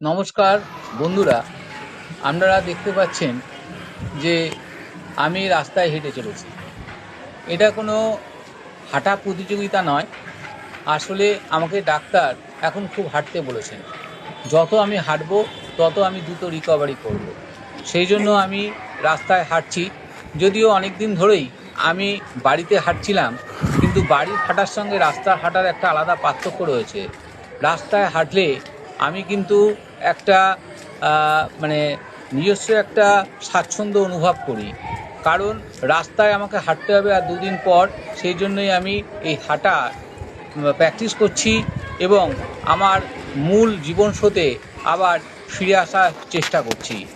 নমস্কার, বন্ধুরা। আপনারা দেখতে পাচ্ছেন যে আমি রাস্তায় হেঁটে চলেছি। এটা কোনো হাঁটা প্রতিযোগিতা নয়। আসলে আমাকে ডাক্তার এখন খুব হাঁটতে বলেছেন। যত আমি হাঁটবো, তত আমি দ্রুত রিকভারি করব। সেই জন্য আমি রাস্তায় হাঁটছি। যদিও অনেক দিন ধরেই আমি বাড়িতে হাঁটছিলাম, কিন্তু বাড়ির হাঁটার সঙ্গে রাস্তার হাঁটার একটা আলাদা পার্থক্য রয়েছে। রাস্তায় হাঁটলে আমি কিন্তু একটা মানে নিজস্ব একটা স্বাচ্ছন্দ্য অনুভব করি। কারণ রাস্তায় আমাকে হাঁটতে হবে আর দুদিন পর সেই জন্যই আমি এই হাঁটা প্র্যাকটিস করছি এবং আমার মূল জীবন স্রোতে আবার ফিরে আসার চেষ্টা করছি।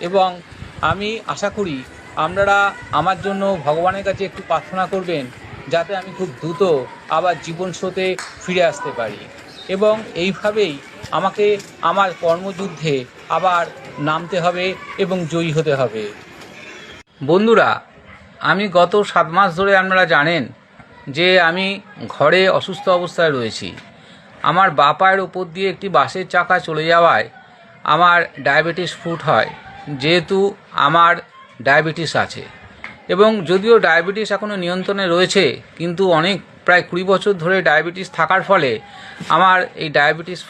এবং আমি আশা করি আপনারা আমার জন্য ভগবানের কাছে একটু প্রার্থনা করবেন যাতে আমি খুব দ্রুত আবার জীবন স্রোতে ফিরে আসতে পারি। এবং এইভাবেই আমাকে আমার কর্মযুদ্ধে আবার নামতে হবে এবং জয়ী হতে হবে। বন্ধুরা, আমি গত সাত মাস ধরে আপনারা জানেন যে আমি ঘরে অসুস্থ অবস্থায় রয়েছি। আমার বা পায়ের ওপর দিয়ে একটি বাসের চাকা চলে যাওয়ায় আমার ডায়াবেটিস ফুট হয়, যেহেতু আমার ডায়াবেটিস আছে। এবং যদিও ডায়াবেটিস এখনও নিয়ন্ত্রণে রয়েছে, কিন্তু অনেক, প্রায় কুড়ি বছর ধরে ডায়াবেটিস থাকার ফলে আমার এই ডায়াবেটিস